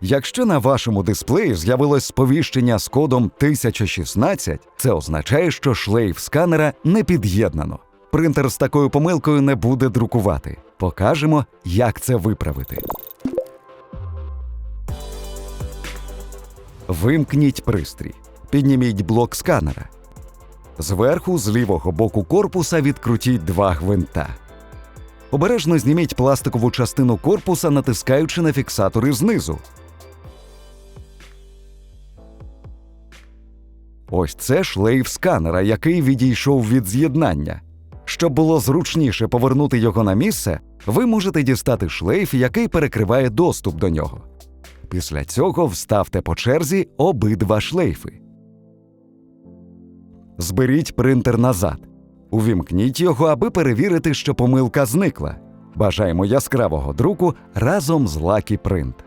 Якщо на вашому дисплеї з'явилось сповіщення з кодом 1016, це означає, що шлейф сканера не під'єднано. Принтер з такою помилкою не буде друкувати. Покажемо, як це виправити. Вимкніть пристрій. Підніміть блок сканера. Зверху, з лівого боку корпуса відкрутіть два гвинта. Обережно зніміть пластикову частину корпуса, натискаючи на фіксатори знизу. Ось це шлейф сканера, який відійшов від з'єднання. Щоб було зручніше повернути його на місце, ви можете дістати шлейф, який перекриває доступ до нього. Після цього вставте по черзі обидва шлейфи. Зберіть принтер назад. Увімкніть його, аби перевірити, що помилка зникла. Бажаємо яскравого друку разом з Lucky Print.